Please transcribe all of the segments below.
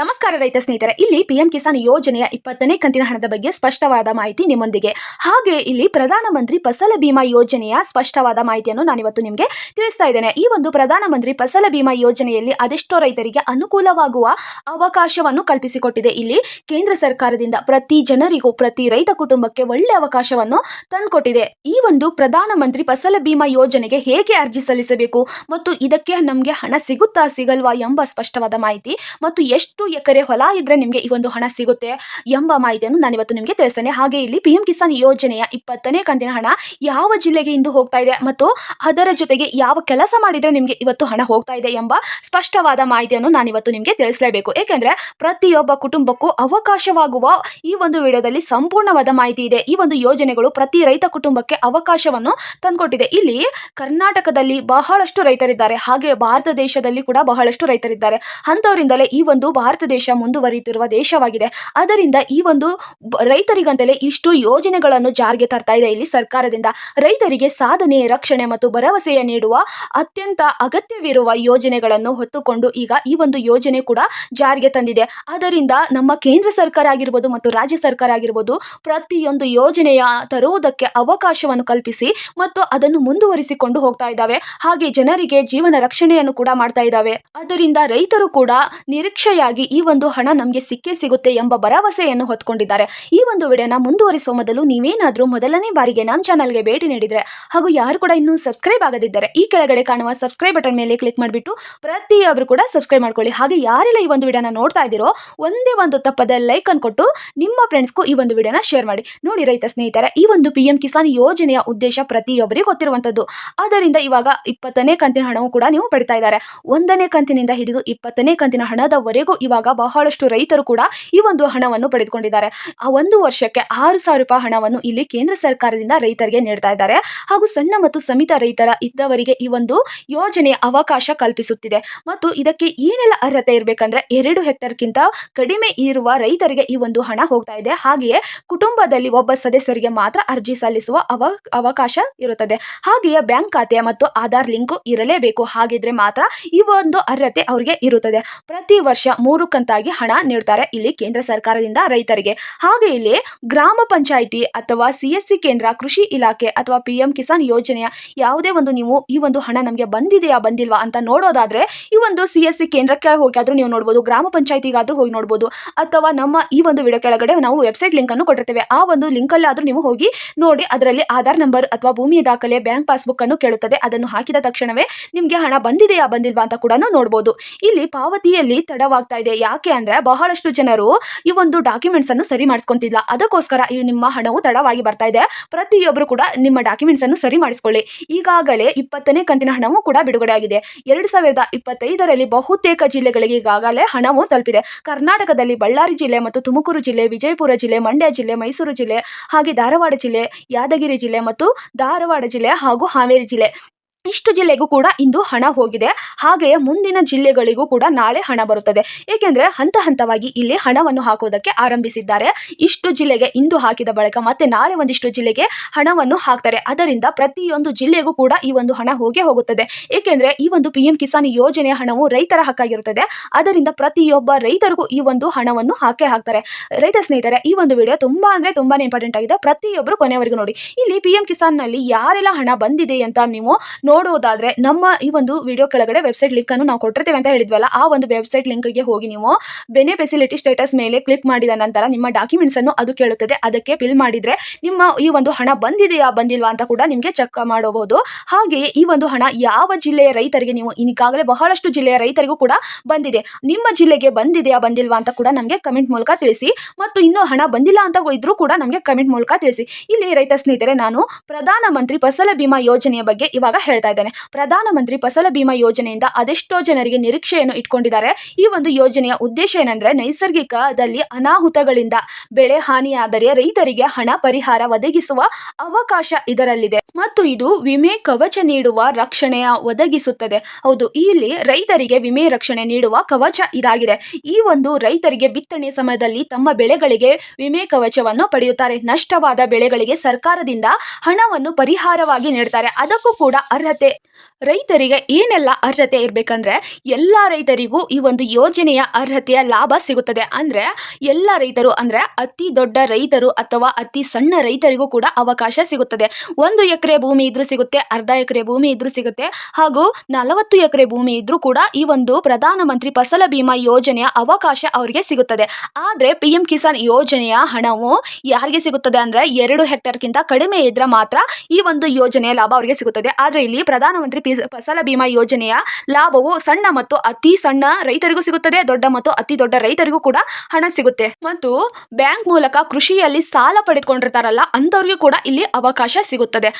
ನಮಸ್ಕಾರ ರೈತ ಸ್ನೇಹಿತರೆ, ಇಲ್ಲಿ ಪಿಎಂ ಕಿಸಾನ್ ಯೋಜನೆಯ ಇಪ್ಪತ್ತನೇ ಕಂತಿನ ಹಣದ ಬಗ್ಗೆ ಸ್ಪಷ್ಟವಾದ ಮಾಹಿತಿ ನಿಮ್ಮೊಂದಿಗೆ. ಹಾಗೆ ಇಲ್ಲಿ ಪ್ರಧಾನಮಂತ್ರಿ ಫಸಲ ಬಿಮಾ ಯೋಜನೆಯ ಸ್ಪಷ್ಟವಾದ ಮಾಹಿತಿಯನ್ನು ನಾನಿವತ್ತು ನಿಮಗೆ ತಿಳಿಸ್ತಾ ಇದ್ದೇನೆ. ಈ ಒಂದು ಪ್ರಧಾನಮಂತ್ರಿ ಫಸಲ ಬಿಮಾ ಯೋಜನೆಯಲ್ಲಿ ಅದೆಷ್ಟೋ ರೈತರಿಗೆ ಅನುಕೂಲವಾಗುವ ಅವಕಾಶವನ್ನು ಕಲ್ಪಿಸಿಕೊಟ್ಟಿದೆ. ಇಲ್ಲಿ ಕೇಂದ್ರ ಸರ್ಕಾರದಿಂದ ಪ್ರತಿ ಜನರಿಗೂ, ಪ್ರತಿ ರೈತ ಕುಟುಂಬಕ್ಕೆ ಒಳ್ಳೆ ಅವಕಾಶವನ್ನು ತಂದುಕೊಟ್ಟಿದೆ. ಈ ಒಂದು ಪ್ರಧಾನಮಂತ್ರಿ ಫಸಲ ಬಿಮಾ ಯೋಜನೆಗೆ ಹೇಗೆ ಅರ್ಜಿ ಸಲ್ಲಿಸಬೇಕು ಮತ್ತು ಇದಕ್ಕೆ ನಮಗೆ ಹಣ ಸಿಗುತ್ತಾ ಸಿಗಲ್ವಾ ಎಂಬ ಸ್ಪಷ್ಟವಾದ ಮಾಹಿತಿ ಮತ್ತು ಎಷ್ಟು ಎಕರೆ ಹೊಲ ಇದ್ರೆ ನಿಮಗೆ ಈ ಒಂದು ಹಣ ಸಿಗುತ್ತೆ ಎಂಬ ಮಾಹಿತಿಯನ್ನು ನಾನು ಇವತ್ತು ನಿಮಗೆ ತಿಳಿಸ್ತೇನೆ. ಹಾಗೆ ಇಲ್ಲಿ ಪಿ ಎಂ ಕಿಸಾನ್ ಯೋಜನೆಯ ಇಪ್ಪತ್ತನೇ ಕಂತಿನ ಹಣ ಯಾವ ಜಿಲ್ಲೆಗೆ ಇಂದು ಹೋಗ್ತಾ ಇದೆ ಮತ್ತು ಅದರ ಜೊತೆಗೆ ಯಾವ ಕೆಲಸ ಮಾಡಿದ್ರೆ ನಿಮಗೆ ಇವತ್ತು ಹಣ ಹೋಗ್ತಾ ಇದೆ ಎಂಬ ಸ್ಪಷ್ಟವಾದ ಮಾಹಿತಿಯನ್ನು ನಾನು ಇವತ್ತು ನಿಮಗೆ ತಿಳಿಸಲೇಬೇಕು. ಏಕೆಂದರೆ ಪ್ರತಿಯೊಬ್ಬ ಕುಟುಂಬಕ್ಕೂ ಅವಕಾಶವಾಗುವ ಈ ಒಂದು ವಿಡಿಯೋದಲ್ಲಿ ಸಂಪೂರ್ಣವಾದ ಮಾಹಿತಿ ಇದೆ. ಈ ಒಂದು ಯೋಜನೆಗಳು ಪ್ರತಿ ರೈತ ಕುಟುಂಬಕ್ಕೆ ಅವಕಾಶವನ್ನು ತಂದುಕೊಟ್ಟಿದೆ. ಇಲ್ಲಿ ಕರ್ನಾಟಕದಲ್ಲಿ ಬಹಳಷ್ಟು ರೈತರಿದ್ದಾರೆ. ಹಾಗೆ ಭಾರತ ದೇಶದಲ್ಲಿ ಕೂಡ ಬಹಳಷ್ಟು ರೈತರಿದ್ದಾರೆ. ಅಂಥವರಿಂದಲೇ ಈ ಒಂದು ಭಾರತ ದೇಶ ಮುಂದುವರಿಯುತ್ತಿರುವ ದೇಶವಾಗಿದೆ. ಅದರಿಂದ ಈ ಒಂದು ರೈತರಿಗಂತಲೇ ಇಷ್ಟು ಯೋಜನೆಗಳನ್ನು ಜಾರಿಗೆ ತರ್ತಾ ಇದೆ ಇಲ್ಲಿ ಸರ್ಕಾರದಿಂದ. ರೈತರಿಗೆ ಸಾಧನೆ, ರಕ್ಷಣೆ ಮತ್ತು ಭರವಸೆಯ ನೀಡುವ ಅತ್ಯಂತ ಅಗತ್ಯವಿರುವ ಯೋಜನೆಗಳನ್ನು ಹೊತ್ತುಕೊಂಡು ಈಗ ಈ ಒಂದು ಯೋಜನೆ ಕೂಡ ಜಾರಿಗೆ ತಂದಿದೆ. ಅದರಿಂದ ನಮ್ಮ ಕೇಂದ್ರ ಸರ್ಕಾರ ಆಗಿರ್ಬೋದು ಮತ್ತು ರಾಜ್ಯ ಸರ್ಕಾರ ಆಗಿರ್ಬೋದು ಪ್ರತಿಯೊಂದು ಯೋಜನೆಯ ತರುವುದಕ್ಕೆ ಅವಕಾಶವನ್ನು ಕಲ್ಪಿಸಿ ಮತ್ತು ಅದನ್ನು ಮುಂದುವರಿಸಿಕೊಂಡು ಹೋಗ್ತಾ ಇದ್ದಾವೆ. ಹಾಗೆ ಜನರಿಗೆ ಜೀವನ ರಕ್ಷಣೆಯನ್ನು ಕೂಡ ಮಾಡ್ತಾ ಇದ್ದಾವೆ. ಅದರಿಂದ ರೈತರು ಕೂಡ ನಿರೀಕ್ಷೆಯಾಗಿ ಈ ಒಂದು ಹಣ ನಮಗೆ ಸಿಕ್ಕೇ ಸಿಗುತ್ತೆ ಎಂಬ ಭರವಸೆಯನ್ನು ಹೊತ್ಕೊಂಡಿದ್ದಾರೆ. ಈ ಒಂದು ವಿಡಿಯೋನ ಮುಂದುವರಿಸುವ ಮೊದಲು ನೀವೇನಾದರೂ ಮೊದಲನೇ ಬಾರಿಗೆ ನಮ್ಮ ಚಾನಲ್ಗೆ ಭೇಟಿ ನೀಡಿದರೆ ಹಾಗೂ ಯಾರು ಕೂಡ ಇನ್ನೂ ಸಬ್ಸ್ಕ್ರೈಬ್ ಆಗದಿದ್ದರೆ ಈ ಕೆಳಗಡೆ ಕಾಣುವ ಸಬ್ಸ್ಕ್ರೈಬ್ ಬಟನ್ ಮೇಲೆ ಕ್ಲಿಕ್ ಮಾಡಿಬಿಟ್ಟು ಪ್ರತಿಯೊಬ್ಬರು ಕೂಡ ಸಬ್ಸ್ಕ್ರೈಬ್ ಮಾಡ್ಕೊಳ್ಳಿ. ಹಾಗೆ ಯಾರೆಲ್ಲ ಈ ಒಂದು ವಿಡಿಯೋನ ನೋಡ್ತಾ ಇದ್ದೀರೋ ಒಂದೇ ಒಂದು ತಪ್ಪದ ಲೈಕ್ ಅನ್ಕೊಟ್ಟು ನಿಮ್ಮ ಫ್ರೆಂಡ್ಸ್ಗೂ ಈ ಒಂದು ವಿಡಿಯೋನ ಶೇರ್ ಮಾಡಿ. ನೋಡಿ ರೈತ ಸ್ನೇಹಿತರೆ, ಈ ಒಂದು ಪಿ ಎಂ ಕಿಸಾನ್ ಯೋಜನೆಯ ಉದ್ದೇಶ ಪ್ರತಿಯೊಬ್ಬರಿಗೂ ಗೊತ್ತಿರುವಂಥದ್ದು. ಆದ್ದರಿಂದ ಇವಾಗ ಇಪ್ಪತ್ತನೇ ಕಂತಿನ ಹಣವು ಕೂಡ ನೀವು ಪಡಿತಾ ಇದ್ದಾರೆ. ಒಂದನೇ ಕಂತಿನಿಂದ ಹಿಡಿದು ಇಪ್ಪತ್ತನೇ ಕಂತಿನ ಹಣದವರೆಗೂ ಇವಾಗ ಬಹಳಷ್ಟು ರೈತರು ಕೂಡ ಈ ಒಂದು ಹಣವನ್ನು ಪಡೆದುಕೊಂಡಿದ್ದಾರೆ. ಆ ಒಂದು ವರ್ಷಕ್ಕೆ ಆರು ಸಾವಿರ ರೂಪಾಯಿ ಹಣವನ್ನು ಇಲ್ಲಿ ಕೇಂದ್ರ ಸರ್ಕಾರದಿಂದ ರೈತರಿಗೆ ನೀಡ್ತಾ ಇದ್ದಾರೆ. ಹಾಗೂ ಸಣ್ಣ ಮತ್ತು ಸಮಿತ ರೈತರ ಇದ್ದವರಿಗೆ ಈ ಒಂದು ಯೋಜನೆಯ ಅವಕಾಶ ಕಲ್ಪಿಸುತ್ತಿದೆ. ಮತ್ತು ಇದಕ್ಕೆ ಏನೆಲ್ಲ ಅರ್ಹತೆ ಇರಬೇಕಂದ್ರೆ ಎರಡು ಹೆಕ್ಟರ್ಗಿಂತ ಕಡಿಮೆ ಇರುವ ರೈತರಿಗೆ ಈ ಒಂದು ಹಣ ಹೋಗ್ತಾ ಇದೆ. ಹಾಗೆಯೇ ಕುಟುಂಬದಲ್ಲಿ ಒಬ್ಬ ಸದಸ್ಯರಿಗೆ ಮಾತ್ರ ಅರ್ಜಿ ಸಲ್ಲಿಸುವ ಅವ, ಅವಕಾಶ ಇರುತ್ತದೆ. ಹಾಗೆಯೇ ಬ್ಯಾಂಕ್ ಖಾತೆ ಮತ್ತು ಆಧಾರ್ ಲಿಂಕ್ ಇರಲೇಬೇಕು. ಹಾಗಿದ್ರೆ ಮಾತ್ರ ಈ ಒಂದು ಅರ್ಹತೆ ಅವರಿಗೆ ಇರುತ್ತದೆ. ಪ್ರತಿ ವರ್ಷ ಮೂರು ಕಂತಾಗಿ ಹಣ ನೀಡ್ತಾರೆ ಇಲ್ಲಿ ಕೇಂದ್ರ ಸರ್ಕಾರದಿಂದ ರೈತರಿಗೆ. ಹಾಗೆ ಇಲ್ಲಿ ಗ್ರಾಮ ಪಂಚಾಯಿತಿ ಅಥವಾ ಸಿ ಕೇಂದ್ರ, ಕೃಷಿ ಇಲಾಖೆ ಅಥವಾ ಪಿ ಎಂ ಕಿಸಾನ್ ಯೋಜನೆಯ ಯಾವುದೇ ಒಂದು ನೀವು ಈ ಒಂದು ಹಣ ನಮಗೆ ಬಂದಿದೆಯಾ, ಬಂದಿಲ್ವಾ ಅಂತ ನೋಡೋದಾದ್ರೆ ಈ ಒಂದು ಸಿ ಎಸ್ ಸಿ ಕೇಂದ್ರಕ್ಕೆ ಹೋಗಾದ್ರೂ ನೀವು ನೋಡ್ಬೋದು, ಗ್ರಾಮ ಪಂಚಾಯಿತಿಗಾದ್ರೂ ಹೋಗಿ ನೋಡ್ಬೋದು, ಅಥವಾ ನಮ್ಮ ಈ ಒಂದು ವಿಡಿಯೋ ಕೆಳಗಡೆ ನಾವು ವೆಬ್ಸೈಟ್ ಲಿಂಕ್ ಅನ್ನು ಕೊಟ್ಟಿರ್ತೇವೆ. ಆ ಒಂದು ಲಿಂಕ್ ಅಲ್ಲಿ ಆದ್ರೂ ನೀವು ಹೋಗಿ ನೋಡಿ, ಅದರಲ್ಲಿ ಆಧಾರ್ ನಂಬರ್ ಅಥವಾ ಭೂಮಿಯ ದಾಖಲೆ ಬ್ಯಾಂಕ್ ಪಾಸ್ಬುಕ್ ಅನ್ನು ಕೇಳುತ್ತದೆ. ಅದನ್ನು ಹಾಕಿದ ತಕ್ಷಣವೇ ನಿಮಗೆ ಹಣ ಬಂದಿದೆಯಾ, ಬಂದಿಲ್ವಾ ಅಂತ ಕೂಡ ನೋಡಬಹುದು ಇಲ್ಲಿ ಪಾವತಿಯಲ್ಲಿ ತಡವಾಗ್ತಾ ಯಾಕೆ ಅಂದ್ರೆ ಬಹಳಷ್ಟು ಜನರು ಈ ಒಂದು ಡಾಕ್ಯುಮೆಂಟ್ಸ್ ಅನ್ನು ಸರಿ ಮಾಡಿಸ್ಕೊಂತಿಲ್ಲ. ಅದಕ್ಕೋಸ್ಕರ ಈ ನಿಮ್ಮ ಹಣವು ತಡವಾಗಿ ಬರ್ತಾ ಇದೆ. ಪ್ರತಿಯೊಬ್ಬರು ಕೂಡ ನಿಮ್ಮ ಡಾಕ್ಯುಮೆಂಟ್ಸ್ ಅನ್ನು ಸರಿ ಮಾಡಿಸ್ಕೊಳ್ಳಿ. ಈಗಾಗಲೇ ಇಪ್ಪತ್ತನೇ ಕಂತಿನ ಹಣವೂ ಕೂಡ ಬಿಡುಗಡೆ ಆಗಿದೆ. ಎರಡು ಸಾವಿರದ ಇಪ್ಪತ್ತೈದರಲ್ಲಿ ಬಹುತೇಕ ಜಿಲ್ಲೆಗಳಿಗೆ ಈಗಾಗಲೇ ಹಣವು ತಲುಪಿದೆ. ಕರ್ನಾಟಕದಲ್ಲಿ ಬಳ್ಳಾರಿ ಜಿಲ್ಲೆ ಮತ್ತು ತುಮಕೂರು ಜಿಲ್ಲೆ, ವಿಜಯಪುರ ಜಿಲ್ಲೆ, ಮಂಡ್ಯ ಜಿಲ್ಲೆ, ಮೈಸೂರು ಜಿಲ್ಲೆ, ಹಾಗೆ ಧಾರವಾಡ ಜಿಲ್ಲೆ, ಯಾದಗಿರಿ ಜಿಲ್ಲೆ ಮತ್ತು ಧಾರವಾಡ ಜಿಲ್ಲೆ ಹಾಗೂ ಹಾವೇರಿ ಜಿಲ್ಲೆ. ಇಷ್ಟು ಜಿಲ್ಲೆಗೂ ಕೂಡ ಇಂದು ಹಣ ಹೋಗಿದೆ. ಹಾಗೆಯೇ ಮುಂದಿನ ಜಿಲ್ಲೆಗಳಿಗೂ ಕೂಡ ನಾಳೆ ಹಣ ಬರುತ್ತದೆ. ಏಕೆಂದರೆ ಹಂತ ಹಂತವಾಗಿ ಇಲ್ಲಿ ಹಣವನ್ನು ಹಾಕೋದಕ್ಕೆ ಆರಂಭಿಸಿದ್ದಾರೆ. ಇಷ್ಟು ಜಿಲ್ಲೆಗೆ ಇಂದು ಹಾಕಿದ ಬಳಿಕ ಮತ್ತೆ ನಾಳೆ ಒಂದಿಷ್ಟು ಜಿಲ್ಲೆಗೆ ಹಣವನ್ನು ಹಾಕ್ತಾರೆ. ಅದರಿಂದ ಪ್ರತಿಯೊಂದು ಜಿಲ್ಲೆಗೂ ಕೂಡ ಈ ಒಂದು ಹಣ ಹೋಗೇ ಹೋಗುತ್ತದೆ. ಏಕೆಂದರೆ ಈ ಒಂದು ಪಿ ಎಂ ಕಿಸಾನ್ ಯೋಜನೆಯ ಹಣವು ರೈತರ ಹಕ್ಕಾಗಿರುತ್ತದೆ. ಅದರಿಂದ ಪ್ರತಿಯೊಬ್ಬ ರೈತರಿಗೂ ಈ ಒಂದು ಹಣವನ್ನು ಹಾಕೇ ಹಾಕ್ತಾರೆ. ರೈತ ಸ್ನೇಹಿತರೆ, ಈ ಒಂದು ವಿಡಿಯೋ ತುಂಬಾ ಅಂದ್ರೆ ತುಂಬಾನೇ ಇಂಪಾರ್ಟೆಂಟ್ ಆಗಿದೆ. ಪ್ರತಿಯೊಬ್ಬರು ಕೊನೆವರೆಗೂ ನೋಡಿ. ಇಲ್ಲಿ ಪಿ ಎಂ ಕಿಸಾನ್ನಲ್ಲಿ ಯಾರೆಲ್ಲ ಹಣ ಬಂದಿದೆ ಅಂತ ನೀವು ನೋಡುವುದಾದ್ರೆ ನಮ್ಮ ಈ ಒಂದು ವಿಡಿಯೋ ಕೆಳಗಡೆ ವೆಬ್ಸೈಟ್ ಲಿಂಕ್ ಅನ್ನು ನಾವು ಕೊಟ್ಟಿರ್ತೇವೆ ಅಂತ ಹೇಳಿದ್ವಲ್ಲ, ಆ ಒಂದು ವೆಬ್ಸೈಟ್ ಲಿಂಕ್ಗೆ ಹೋಗಿ ನೀವು ಬೆನೆ ಫೆಸಿಲಿಟಿ ಸ್ಟೇಟಸ್ ಮೇಲೆ ಕ್ಲಿಕ್ ಮಾಡಿದ ನಂತರ ನಿಮ್ಮ ಡಾಕ್ಯುಮೆಂಟ್ಸ್ ಅನ್ನು ಅದು ಕೇಳುತ್ತದೆ. ಅದಕ್ಕೆ ಫಿಲ್ ಮಾಡಿದ್ರೆ ನಿಮ್ಮ ಈ ಒಂದು ಹಣ ಬಂದಿದೆಯಾ, ಬಂದಿಲ್ವಾ ಅಂತ ಕೂಡ ನಿಮಗೆ ಚೆಕ್ ಮಾಡಬಹುದು. ಹಾಗೆಯೇ ಈ ಒಂದು ಹಣ ಯಾವ ಜಿಲ್ಲೆಯ ರೈತರಿಗೆ ನೀವು ಈಗಾಗಲೇ ಬಹಳಷ್ಟು ಜಿಲ್ಲೆಯ ರೈತರಿಗೂ ಕೂಡ ಬಂದಿದೆ. ನಿಮ್ಮ ಜಿಲ್ಲೆಗೆ ಬಂದಿದೆಯಾ, ಬಂದಿಲ್ವಾ ಅಂತ ಕೂಡ ನಮಗೆ ಕಮೆಂಟ್ ಮೂಲಕ ತಿಳಿಸಿ. ಮತ್ತು ಇನ್ನೂ ಹಣ ಬಂದಿಲ್ಲ ಅಂತ ಇದ್ರೂ ಕೂಡ ನಮಗೆ ಕಮೆಂಟ್ ಮೂಲಕ ತಿಳಿಸಿ. ಇಲ್ಲಿ ರೈತ ಸ್ನೇಹಿತರೆ, ನಾನು ಪ್ರಧಾನಮಂತ್ರಿ ಫಸಲ ಬಿಮಾ ಯೋಜನೆಯ ಬಗ್ಗೆ ಇವಾಗ ಹೇಳ್ತಾ ಇದ್ದೇನೆ. ಪ್ರಧಾನಮಂತ್ರಿ ಫಸಲ ಬಿಮಾ ಯೋಜನೆಯಿಂದ ಅದೆಷ್ಟೋ ಜನರಿಗೆ ನಿರೀಕ್ಷೆಯನ್ನು ಇಟ್ಕೊಂಡಿದ್ದಾರೆ. ಈ ಒಂದು ಯೋಜನೆಯ ಉದ್ದೇಶ ಏನಂದ್ರೆ ನೈಸರ್ಗಿಕದಲ್ಲಿ ಅನಾಹುತಗಳಿಂದ ಬೆಳೆ ಹಾನಿಯಾದರೆ ರೈತರಿಗೆ ಹಣ ಪರಿಹಾರ ಒದಗಿಸುವ ಅವಕಾಶ ಇದರಲ್ಲಿದೆ. ಮತ್ತು ಇದು ವಿಮೆ ಕವಚ ನೀಡುವ ರಕ್ಷಣೆಯ ಒದಗಿಸುತ್ತದೆ. ಹೌದು, ಇಲ್ಲಿ ರೈತರಿಗೆ ವಿಮೆ ರಕ್ಷಣೆ ನೀಡುವ ಕವಚ ಇದಾಗಿದೆ. ಈ ಒಂದು ರೈತರಿಗೆ ಬಿತ್ತನೆ ಸಮಯದಲ್ಲಿ ತಮ್ಮ ಬೆಳೆಗಳಿಗೆ ವಿಮೆ ಕವಚವನ್ನು ಪಡೆಯುತ್ತಾರೆ. ನಷ್ಟವಾದ ಬೆಳೆಗಳಿಗೆ ಸರ್ಕಾರದಿಂದ ಹಣವನ್ನು ಪರಿಹಾರವಾಗಿ ನೀಡುತ್ತಾರೆ. ಅದಕ್ಕೂ ಕೂಡ ಅರ್ಹ ಅರ್ಹತೆ ರೈತರಿಗೆ ಏನೆಲ್ಲ ಅರ್ಹತೆ ಇರಬೇಕಂದ್ರೆ ಎಲ್ಲ ರೈತರಿಗೂ ಈ ಒಂದು ಯೋಜನೆಯ ಅರ್ಹತೆಯ ಲಾಭ ಸಿಗುತ್ತದೆ. ಅಂದ್ರೆ ಎಲ್ಲ ರೈತರು ಅಂದ್ರೆ ಅತಿ ದೊಡ್ಡ ರೈತರು ಅಥವಾ ಅತಿ ಸಣ್ಣ ರೈತರಿಗೂ ಕೂಡ ಅವಕಾಶ ಸಿಗುತ್ತದೆ. ಒಂದು ಎಕರೆ ಭೂಮಿ ಇದ್ರೂ ಸಿಗುತ್ತೆ, ಅರ್ಧ ಎಕರೆ ಭೂಮಿ ಇದ್ರೂ ಸಿಗುತ್ತೆ, ಹಾಗೂ ನಲವತ್ತು ಎಕರೆ ಭೂಮಿ ಇದ್ರೂ ಕೂಡ ಈ ಒಂದು ಪ್ರಧಾನಮಂತ್ರಿ ಫಸಲ ಭೀಮಾ ಯೋಜನೆಯ ಅವಕಾಶ ಅವರಿಗೆ ಸಿಗುತ್ತದೆ. ಆದರೆ ಪಿ ಎಂ ಕಿಸಾನ್ ಯೋಜನೆಯ ಹಣವು ಯಾರಿಗೆ ಸಿಗುತ್ತದೆ ಅಂದ್ರೆ ಎರಡು ಹೆಕ್ಟರ್ಗಿಂತ ಕಡಿಮೆ ಇದ್ರೆ ಮಾತ್ರ ಈ ಒಂದು ಯೋಜನೆಯ ಲಾಭ ಅವರಿಗೆ ಸಿಗುತ್ತದೆ. ಆದರೆ ಇಲ್ಲಿ ಪ್ರಧಾನಮಂತ್ರಿ ಫಸಲ ಬಿಮಾ ಯೋಜನೆಯ ಲಾಭವು ಸಣ್ಣ ಮತ್ತು ಅತಿ ಸಣ್ಣ ರೈತರಿಗೂ ಸಿಗುತ್ತದೆ, ದೊಡ್ಡ ಮತ್ತು ಅತಿ ದೊಡ್ಡ ರೈತರಿಗೂ ಕೂಡ ಹಣ ಸಿಗುತ್ತೆ. ಮತ್ತು ಬ್ಯಾಂಕ್ ಮೂಲಕ ಕೃಷಿಯಲ್ಲಿ ಸಾಲ ಪಡೆದುಕೊಂಡಿರ್ತಾರಲ್ಲ ಅಂತವ್ರಿಗೂ ಕೂಡ ಇಲ್ಲಿ ಅವಕಾಶ ಸಿಗುತ್ತದೆ.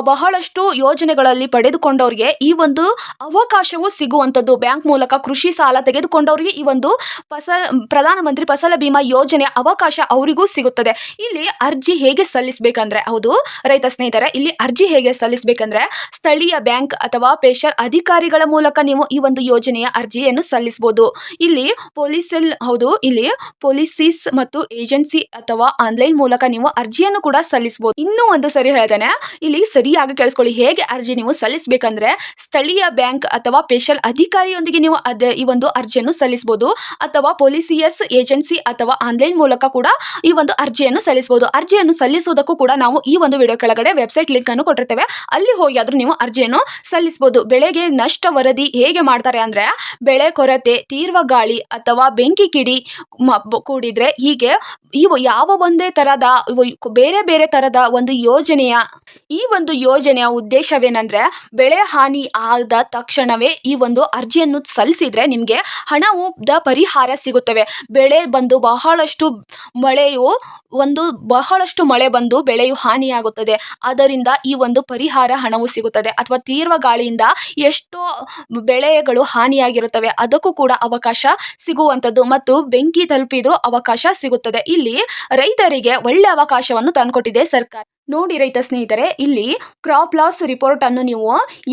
ಬಹಳಷ್ಟು ಯೋಜನೆಗಳಲ್ಲಿ ಪಡೆದುಕೊಂಡವರಿಗೆ ಈ ಒಂದು ಅವಕಾಶವು ಸಿಗುವಂಥದ್ದು. ಬ್ಯಾಂಕ್ ಮೂಲಕ ಕೃಷಿ ಸಾಲ ತೆಗೆದುಕೊಂಡವರಿಗೆ ಈ ಒಂದು ಫಸ, ಪ್ರಧಾನಮಂತ್ರಿ ಫಸಲ ಬಿಮಾ ಯೋಜನೆಯ ಅವಕಾಶ ಅವರಿಗೂ ಸಿಗುತ್ತದೆ. ಇಲ್ಲಿ ಅರ್ಜಿ ಹೇಗೆ ಸಲ್ಲಿಸಬೇಕಂದ್ರೆ, ಹೌದು ರೈತ ಸ್ನೇಹಿತರೆ, ಇಲ್ಲಿ ಅರ್ಜಿ ಹೇಗೆ ಸಲ್ಲಿಸಬೇಕಂದ್ರೆ, ಸ್ಥಳೀಯ ಬ್ಯಾಂಕ್ ಅಥವಾ ಪೇಷಲ್ ಅಧಿಕಾರಿಗಳ ಮೂಲಕ ನೀವು ಈ ಒಂದು ಯೋಜನೆಯ ಅರ್ಜಿಯನ್ನು ಸಲ್ಲಿಸಬಹುದು. ಇಲ್ಲಿ ಪೊಲೀಸಲ್, ಹೌದು, ಇಲ್ಲಿ ಪೊಲೀಸಿಸ್ ಮತ್ತು ಏಜೆನ್ಸಿ ಅಥವಾ ಆನ್ಲೈನ್ ಮೂಲಕ ನೀವು ಅರ್ಜಿಯನ್ನು ಕೂಡ ಸಲ್ಲಿಸಬಹುದು. ಇನ್ನೂ ಒಂದು ಸರಿ ಹೇಳ್ತೇನೆ, ಇಲ್ಲಿ ಸರಿಯಾಗಿ ಕೇಳಿಸ್ಕೊಳ್ಳಿ, ಹೇಗೆ ಅರ್ಜಿ ನೀವು ಸಲ್ಲಿಸಬೇಕಂದ್ರೆ ಸ್ಥಳೀಯ ಬ್ಯಾಂಕ್ ಅಥವಾ ಪೇಶಲ್ ಅಧಿಕಾರಿಯೊಂದಿಗೆ ನೀವು ಅದ ಈ ಒಂದು ಅರ್ಜಿಯನ್ನು ಸಲ್ಲಿಸಬಹುದು ಅಥವಾ ಪೊಲೀಸಿಯಸ್, ಏಜೆನ್ಸಿ ಅಥವಾ ಆನ್ಲೈನ್ ಮೂಲಕ ಕೂಡ ಈ ಒಂದು ಅರ್ಜಿಯನ್ನು ಸಲ್ಲಿಸಬಹುದು. ಅರ್ಜಿಯನ್ನು ಸಲ್ಲಿಸುವುದಕ್ಕೂ ಕೂಡ ನಾವು ಈ ಒಂದು ವಿಡಿಯೋ ಕೆಳಗಡೆ ವೆಬ್ಸೈಟ್ ಲಿಂಕ್ ಅನ್ನು ಕೊಟ್ಟಿರ್ತೇವೆ. ಅಲ್ಲಿ ಹೋಗಿ ಆದ್ರೂ ನೀವು ಅರ್ಜಿಯನ್ನು ಸಲ್ಲಿಸಬಹುದು. ಬೆಳೆಗೆ ನಷ್ಟ ವರದಿ ಹೇಗೆ ಮಾಡ್ತಾರೆ ಅಂದ್ರೆ, ಬೆಳೆ ಕೊರತೆ, ತೀವ್ರ ಗಾಳಿ ಅಥವಾ ಬೆಂಕಿ ಕಿಡಿ ಕೂಡಿದ್ರೆ ಹೀಗೆ ಇವು ಯಾವ ಒಂದೇ ತರದ ಬೇರೆ ಬೇರೆ ತರದ ಒಂದು ಯೋಜನೆಯ ಈ ಒಂದು ಯೋಜನೆಯ ಉದ್ದೇಶವೇನೆಂದರೆ, ಬೆಳೆ ಹಾನಿ ಆದ ತಕ್ಷಣವೇ ಈ ಒಂದು ಅರ್ಜಿಯನ್ನು ಸಲ್ಲಿಸಿದ್ರೆ ನಿಮಗೆ ಹಣವು ದ ಪರಿಹಾರ ಸಿಗುತ್ತವೆ. ಬೆಳೆ ಬಂದು ಬಹಳಷ್ಟು ಮಳೆಯು ಒಂದು ಬಹಳಷ್ಟು ಮಳೆ ಬಂದು ಬೆಳೆಯು ಹಾನಿಯಾಗುತ್ತದೆ. ಅದರಿಂದ ಈ ಒಂದು ಪರಿಹಾರ ಹಣವು ಸಿಗುತ್ತದೆ. ಅಥವಾ ತೀವ್ರ ಗಾಳಿಯಿಂದ ಎಷ್ಟೋ ಬೆಳೆಗಳು ಹಾನಿಯಾಗಿರುತ್ತವೆ. ಅದಕ್ಕೂ ಕೂಡ ಅವಕಾಶ ಸಿಗುವಂಥದ್ದು ಮತ್ತು ಬೆಂಕಿ ತಲುಪಿದ್ರೂ ಅವಕಾಶ ಸಿಗುತ್ತದೆ. ಇಲ್ಲಿ ರೈತರಿಗೆ ಒಳ್ಳೆ ಅವಕಾಶವನ್ನು ತಂದುಕೊಟ್ಟಿದೆ ಸರ್ಕಾರ. ನೋಡಿ ರೈತ ಸ್ನೇಹಿತರೆ, ಇಲ್ಲಿ ಕ್ರಾಪ್ ಲಾಸ್ ರಿಪೋರ್ಟ್ ಅನ್ನು ನೀವು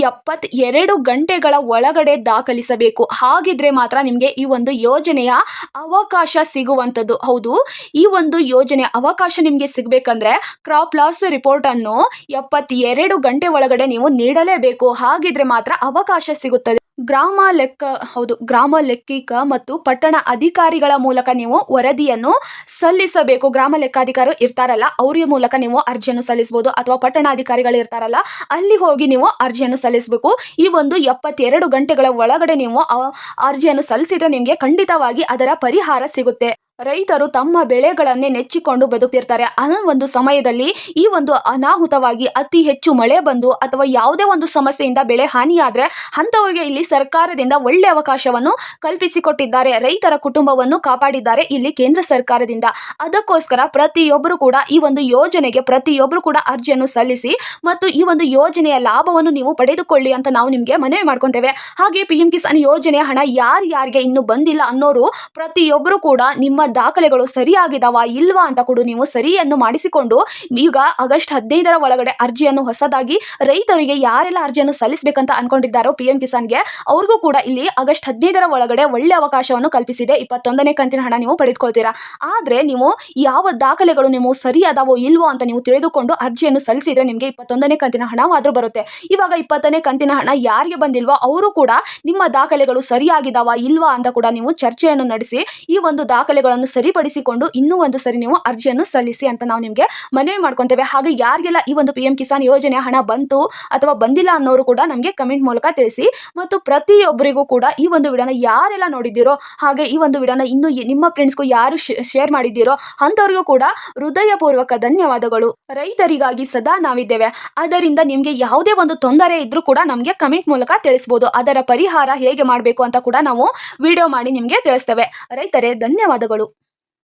ಎಪ್ಪತ್ತೆರಡು ಗಂಟೆಗಳ ಒಳಗಡೆ ದಾಖಲಿಸಬೇಕು. ಹಾಗಿದ್ರೆ ಮಾತ್ರ ನಿಮಗೆ ಈ ಒಂದು ಯೋಜನೆಯ ಅವಕಾಶ ಸಿಗುವಂಥದ್ದು. ಹೌದು, ಈ ಒಂದು ಯೋಜನೆ ಅವಕಾಶ ನಿಮಗೆ ಸಿಗಬೇಕಂದ್ರೆ ಕ್ರಾಪ್ ಲಾಸ್ ರಿಪೋರ್ಟ್ ಅನ್ನು ಎಪ್ಪತ್ತೆರಡು ಗಂಟೆ ಒಳಗಡೆ ನೀವು ನೀಡಲೇಬೇಕು. ಹಾಗಿದ್ರೆ ಮಾತ್ರ ಅವಕಾಶ ಸಿಗುತ್ತದೆ. ಗ್ರಾಮ ಲೆಕ್ಕ, ಹೌದು, ಗ್ರಾಮ ಲೆಕ್ಕಿಕ ಮತ್ತು ಪಟ್ಟಣ ಅಧಿಕಾರಿಗಳ ಮೂಲಕ ನೀವು ವರದಿಯನ್ನು ಸಲ್ಲಿಸಬೇಕು. ಗ್ರಾಮ ಲೆಕ್ಕಾಧಿಕಾರಿ ಇರ್ತಾರಲ್ಲ ಅವ್ರ ಮೂಲಕ ನೀವು ಅರ್ಜಿಯನ್ನು ಸಲ್ಲಿಸಬಹುದು ಅಥವಾ ಪಟ್ಟಣಾಧಿಕಾರಿಗಳು ಇರ್ತಾರಲ್ಲ, ಅಲ್ಲಿ ಹೋಗಿ ನೀವು ಅರ್ಜಿಯನ್ನು ಸಲ್ಲಿಸಬೇಕು. ಈ ಒಂದು ಎಪ್ಪತ್ತೆರಡು ಗಂಟೆಗಳ ಒಳಗಡೆ ನೀವು ಅರ್ಜಿಯನ್ನು ಸಲ್ಲಿಸಿದ್ರೆ ನಿಮಗೆ ಖಂಡಿತವಾಗಿ ಅದರ ಪರಿಹಾರ ಸಿಗುತ್ತೆ. ರೈತರು ತಮ್ಮ ಬೆಳೆಗಳನ್ನೇ ನೆಚ್ಚಿಕೊಂಡು ಬದುಕ್ತಿರ್ತಾರೆ. ಆ ಒಂದು ಸಮಯದಲ್ಲಿ ಈ ಒಂದು ಅನಾಹುತವಾಗಿ ಅತಿ ಹೆಚ್ಚು ಮಳೆ ಬಂದು ಅಥವಾ ಯಾವುದೇ ಒಂದು ಸಮಸ್ಯೆಯಿಂದ ಬೆಳೆ ಹಾನಿಯಾದರೆ ಅಂಥವ್ರಿಗೆ ಇಲ್ಲಿ ಸರ್ಕಾರದಿಂದ ಒಳ್ಳೆ ಅವಕಾಶವನ್ನು ಕಲ್ಪಿಸಿಕೊಟ್ಟಿದ್ದಾರೆ. ರೈತರ ಕುಟುಂಬವನ್ನು ಕಾಪಾಡಿದ್ದಾರೆ ಇಲ್ಲಿ ಕೇಂದ್ರ ಸರ್ಕಾರದಿಂದ. ಅದಕ್ಕೋಸ್ಕರ ಪ್ರತಿಯೊಬ್ಬರು ಕೂಡ ಈ ಒಂದು ಯೋಜನೆಗೆ ಪ್ರತಿಯೊಬ್ಬರು ಕೂಡ ಅರ್ಜಿಯನ್ನು ಸಲ್ಲಿಸಿ ಮತ್ತು ಈ ಒಂದು ಯೋಜನೆಯ ಲಾಭವನ್ನು ನೀವು ಪಡೆದುಕೊಳ್ಳಿ ಅಂತ ನಾವು ನಿಮಗೆ ಮನವಿ ಮಾಡ್ಕೊತೇವೆ. ಹಾಗೆ ಪಿ ಎಂ ಕಿಸಾನ್ ಯೋಜನೆಯ ಹಣ ಯಾರ್ಯಾರಿಗೆ ಇನ್ನೂ ಬಂದಿಲ್ಲ ಅನ್ನೋರು ಪ್ರತಿಯೊಬ್ಬರು ಕೂಡ ನಿಮ್ಮ ದಾಖಲೆಗಳು ಸರಿಯಾಗಿದಾವ ಇಲ್ವಾ ಅಂತ ಕೂಡ ನೀವು ಸರಿಯನ್ನು ಮಾಡಿಸಿಕೊಂಡು ಈಗ ಆಗಸ್ಟ್ ಹದಿನೈದರ ಒಳಗಡೆ ಅರ್ಜಿಯನ್ನು ಹೊಸದಾಗಿ ರೈತರಿಗೆ ಯಾರೆಲ್ಲ ಅರ್ಜಿಯನ್ನು ಸಲ್ಲಿಸಬೇಕಂತ ಅನ್ಕೊಂಡಿದ್ದಾರೋ ಪಿ ಎಂ ಕಿಸಾನ್ಗೆ ಅವ್ರಿಗೂ ಕೂಡ ಇಲ್ಲಿ ಆಗಸ್ಟ್ ಹದಿನೈದರ ಒಳಗಡೆ ಒಳ್ಳೆ ಅವಕಾಶವನ್ನು ಕಲ್ಪಿಸಿದೆ. ಇಪ್ಪತ್ತೊಂದನೇ ಕಂತಿನ ಹಣ ನೀವು ಪಡೆದುಕೊಳ್ತೀರಾ. ಆದ್ರೆ ನೀವು ಯಾವ ದಾಖಲೆಗಳು ನೀವು ಸರಿ ಅದಾವೋ ಇಲ್ವೋ ಅಂತ ನೀವು ತಿಳಿದುಕೊಂಡು ಅರ್ಜಿಯನ್ನು ಸಲ್ಲಿಸಿದ್ರೆ ನಿಮಗೆ ಇಪ್ಪತ್ತೊಂದನೇ ಕಂತಿನ ಹಣವಾದ್ರೂ ಬರುತ್ತೆ. ಇವಾಗ ಇಪ್ಪತ್ತನೇ ಕಂತಿನ ಹಣ ಯಾರಿಗೆ ಬಂದಿಲ್ವೋ ಅವರು ಕೂಡ ನಿಮ್ಮ ದಾಖಲೆಗಳು ಸರಿಯಾಗಿದಾವ ಇಲ್ವಾ ಅಂತ ಕೂಡ ನೀವು ಚರ್ಚೆಯನ್ನು ನಡೆಸಿ ಈ ಒಂದು ದಾಖಲೆಗಳನ್ನು ಸರಿಪಡಿಸಿಕೊಂಡು ಇನ್ನೂ ಒಂದು ಸರಿ ನೀವು ಅರ್ಜಿಯನ್ನು ಸಲ್ಲಿಸಿ ಅಂತ ನಾವು ನಿಮಗೆ ಮನವಿ ಮಾಡ್ಕೊತೇವೆ. ಹಾಗೆ ಯಾರಿಗೆಲ್ಲ ಈ ಒಂದು ಪಿ ಎಂ ಕಿಸಾನ್ ಯೋಜನೆ ಹಣ ಬಂತು ಅಥವಾ ಬಂದಿಲ್ಲ ಅನ್ನೋರು ಕೂಡ ನಮಗೆ ಕಮೆಂಟ್ ಮೂಲಕ ತಿಳಿಸಿ. ಮತ್ತು ಪ್ರತಿಯೊಬ್ಬರಿಗೂ ಕೂಡ ಈ ಒಂದು ವಿಡಿಯೋನ ಯಾರೆಲ್ಲ ನೋಡಿದ್ದೀರೋ, ಹಾಗೆ ಈ ಒಂದು ವಿಡಿಯೋನ ಇನ್ನು ನಿಮ್ಮ ಫ್ರೆಂಡ್ಸ್ಗೂ ಯಾರು ಶೇರ್ ಮಾಡಿದ್ದೀರೋ, ಅಂಥವ್ರಿಗೂ ಕೂಡ ಹೃದಯಪೂರ್ವಕ ಧನ್ಯವಾದಗಳು. ರೈತರಿಗಾಗಿ ಸದಾ ನಾವಿದ್ದೇವೆ. ಅದರಿಂದ ನಿಮಗೆ ಯಾವುದೇ ಒಂದು ತೊಂದರೆ ಇದ್ರೂ ಕೂಡ ನಮಗೆ ಕಮೆಂಟ್ ಮೂಲಕ ತಿಳಿಸ್ಬೋದು. ಅದರ ಪರಿಹಾರ ಹೇಗೆ ಮಾಡಬೇಕು ಅಂತ ಕೂಡ ನಾವು ವಿಡಿಯೋ ಮಾಡಿ ನಿಮಗೆ ತಿಳಿಸ್ತೇವೆ. ರೈತರೇ, ಧನ್ಯವಾದಗಳು.